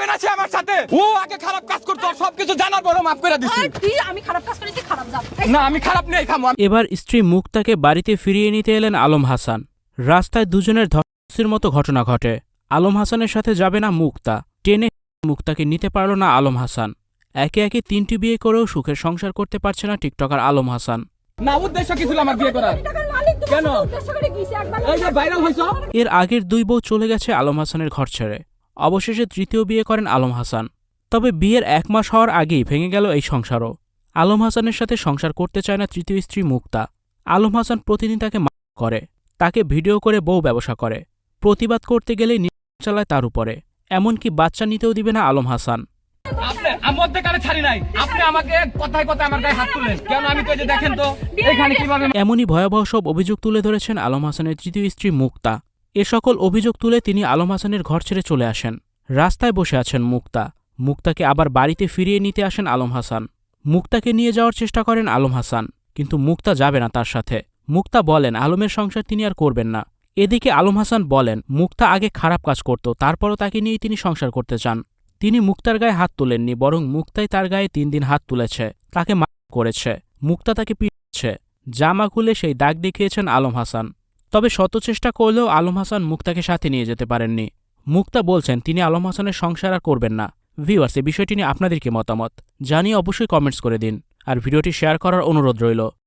যাবে না সে আমার সাথে। ও আগে খারাপ কাজ করতো সবকিছু জানার পরও মাফ করে দিছি। তুই আমি খারাপ কাজ করেছি খারাপ যা এই, না আমি খারাপ নেই খামো এবার স্ত্রী মুক্তাকে বাড়িতে ফিরিয়ে নিতে এলেন আলম হাসান। রাস্তায় দুজনের ধস্তির মতো ঘটনা ঘটে। আলম হাসানের সাথে যাবে না মুক্তা। টেনে মুক্তাকে নিতে পারল না আলম হাসান। একে একে তিনটি বিয়ে করেও সুখের সংসার করতে পারছে না টিকটকার আলম হাসান। না উদ্দেশ্য কি ছিল আমার বিয়ে করার? কেন? উদ্দেশ্য করে গিয়েছি একবার এই যে ভাইরাল হইছো? এর আগের দুই বউ চলে গেছে আলম হাসানের ঘর ছেড়ে। অবশেষে তৃতীয় বিয়ে করেন আলম হাসান। তবে বিয়ের এক মাস হওয়ার আগেই ভেঙে গেল এই সংসারও। আলম হাসানের সাথে সংসার করতে চায় না তৃতীয় স্ত্রী মুক্তা। আলম হাসান প্রতিদিন তাকে মা করে তাকে ভিডিও করে বউ ব্যবসা করে। প্রতিবাদ করতে গেলেই চালায় তার উপরে। এমনকি বাচ্চা নিতেও দিবে না আলম হাসান। এমনই ভয়াবহ সব অভিযোগ তুলে ধরেছেন আলম হাসানের তৃতীয় স্ত্রী মুক্তা। এ সকল অভিযোগ তুলে তিনি আলম হাসানের ঘর ছেড়ে চলে আসেন। রাস্তায় বসে আছেন মুক্তা। মুক্তাকে আবার বাড়িতে ফিরিয়ে নিতে আসেন আলম হাসান। মুক্তাকে নিয়ে যাওয়ার চেষ্টা করেন আলম হাসান, কিন্তু মুক্তা যাবে না তার সাথে। মুক্তা বলেন, আলমের সংসার তিনি আর করবেন না। এদিকে আলম হাসান বলেন, মুক্তা আগে খারাপ কাজ করত, তারপরও তাকে নিয়েই তিনি সংসার করতে চান। তিনি মুক্তার গায়ে হাত তোলেননি, বরং মুক্তাই তার গায়ে তিন দিন হাত তুলেছে। তাকে মা করেছে। মুক্তা তাকে পিটছে জামা খুলে সেই দাগ দেখিয়েছেন আলম হাসান। তবে শত চেষ্টা করলেও আলম হাসান মুক্তাকে সাথে নিয়ে যেতে পারেননি। মুক্তা বলছেন, তিনি আলম হাসানের সংসার আর করবেন না। ভিউয়ার্স, এ বিষয়টি নিয়ে আপনাদের কি মতামত? জানিয়ে অবশ্যই কমেন্টস করে দিন। আর ভিডিওটি শেয়ার করার অনুরোধ রইল।